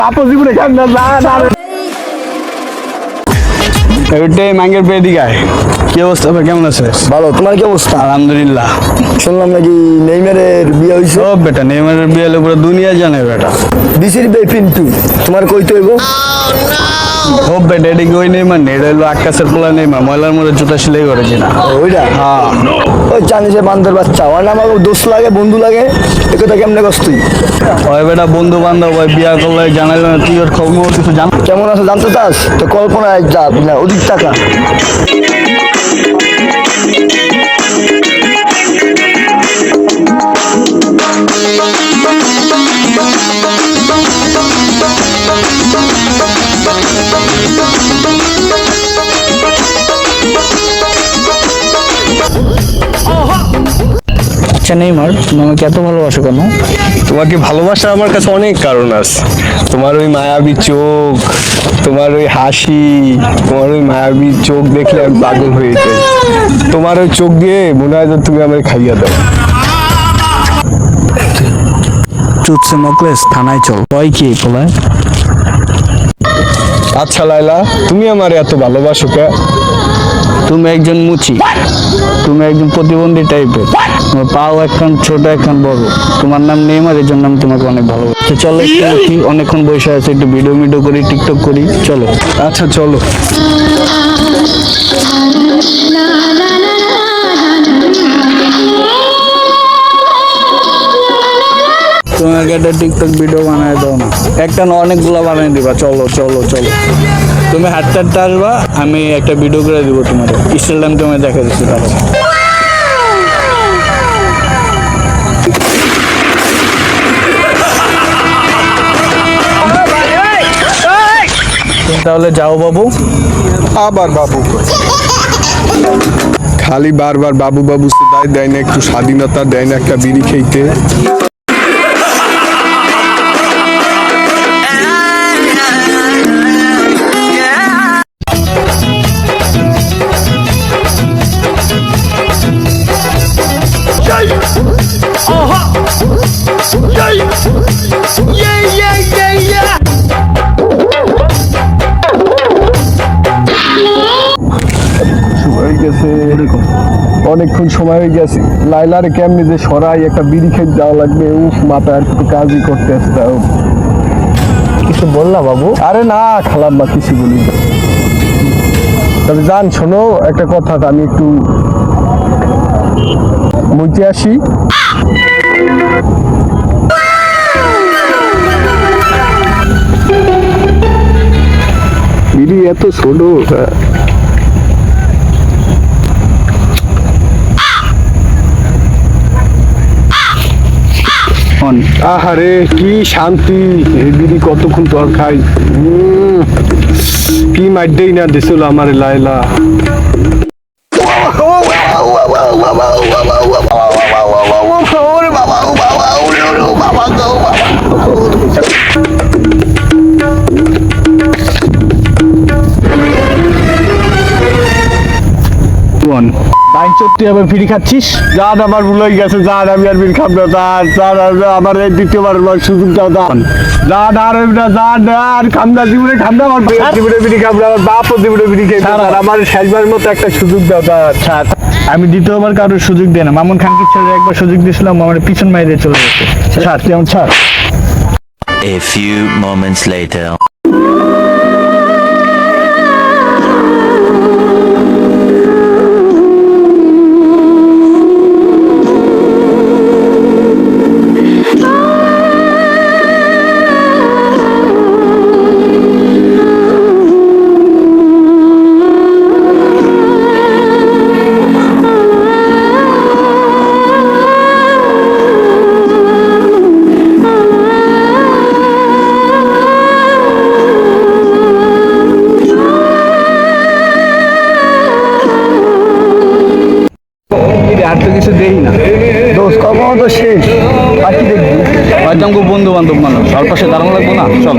বাপু জীবনে খান না মাঙ্গের কি অবস্থা ভাই কেমন আছে ভালো তোমার কি অবস্থা? আলহামদুলিল্লাহ। শুনলাম নাকি নেইমারের বিয়ে হয়েছে সব বেটা নেইমারের বিয়ে হলে পুরো দুনিয়া জানে বেটা। বিসির বে পিন্টু তোমার কই হইব সব বেটা ড্যাডি নেইমার নেই এটা হলো আকাশের পোলা নেইমার ময়লার মধ্যে জুতা সেলাই করেছি না ওইটা হ্যাঁ। ওই জানিসে বান্দর বাচ্চা ওর নাম আমার দোস্ত লাগে বন্ধু লাগে এ কথা কেমনে কস তুই? ওই বেটা বন্ধু বান্ধব ওই বিয়া করলে জানাইলো না তুই ওর খবর কিছু জান? কেমন আছে জানতে চাস? তো কল্পনা যা অধিক টাকা। আচ্ছা নেইমার তুমি আমাকে এত ভালোবাসো কেন? তোমাকে ভালোবাসা আমার কাছে অনেক কারণ আছে। তোমার ওই মায়াবী চোখ তোমার ওই হাসি তোমার ওই মায়াবী চোখ দেখলে আমি পাগল হয়ে যাই। তোমার ওই চোখ দিয়ে মনে হয় তুমি আমাকে খাইয়া দাও। চুৎসে মকলেস থানায় চল। ভয় কি পোলায়? আচ্ছা লাইলা তুমি আমার এত ভালোবাসো কে? তুমি একজন মুচি। তুমি একজন প্রতিবন্ধী টাইপের তোমার পাও একখান, ছোট একখান, বড়। তোমার নাম নেইমার এই জন্য আমি তোমাকে অনেক ভালো তো চলো, একটু অনেকক্ষণ বসে আছে, একটু ভিডিও মিডিও করি টিকটক করি, চলো। আচ্ছা চলো। তোমাকে একটা টিকটক ভিডিও বানায় দাও না। একটা না অনেকগুলো বানিয়ে দিবা। চলো চলো চলো। তুমি হাঁটতে হাঁটতে আসবা আমি একটা ভিডিও করে দিব তোমার ইনস্টাগ্রাম তোমায় দেখা দিচ্ছি তাহলে। তাহলে যাও বাবু। আবার বাবু খালি বারবার বাবু বাবু দায় দেয় না, একটু স্বাধীনতা দেয় না একটা বিড়ি খেইতে। অনেকক্ষণ। সময় হয়ে গেছে। লাইলার কেমনি যে সরাই একটা বিড়ি খেতে যাওয়া লাগবে। উফ মাথা আর একটু কাজই করতে আসতে। কিছু বললা বাবু? আরে না খালাম বা কিছু বলি তবে জান শোনো একটা কথা আমি একটু মুইতে আসি এত ছোট। আহারে কি শান্তি। দিদি কতক্ষণ তোর খাই? কি মাইডেই না দিছিল আমার লাইলা অন বাইন আবার ফিরি খাচ্ছিস? যার আমার ভুল হয়ে গেছে যার আমি আর বিল খাব যার আমার এই দ্বিতীয়বার সুযোগ দাও। যান যার আর হইব না যার আর খামদা জীবনে খামদা আমার জীবনে বিড়ি খাব আমার বাপও জীবনে বিড়ি খেয়ে আর আমার শেষবার মতো একটা সুযোগ দাও যার ছাড় আমি দ্বিতীয়বার কারোর সুযোগ দেয় না। মামুন খানকে ছেড়ে একবার সুযোগ দিয়েছিলাম আমার পিছন মাইরে চলে গেছে। আমার ছাড় A few moments later. দেখি না। দোষ কখনো তো শেষ। আর কি দেখবি? হয়তো বন্ধু বান্ধব মানুষ। আর পাশে দাঁড়ানো লাগবো না? চল।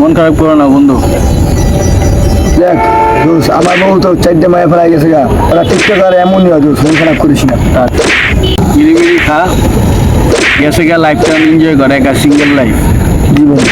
মন খারাপ করো না বন্ধু। দেখ জোস আমার বউ তো চারটে মায়ে ফেলা গেছে গা। ওরা টিকটক আর এমনই হয় জোস মন খারাপ করিস না। মিরিমিরি খা। গেছে গা লাইফ টাইম এনজয় করে একা সিঙ্গেল লাইফ জীবন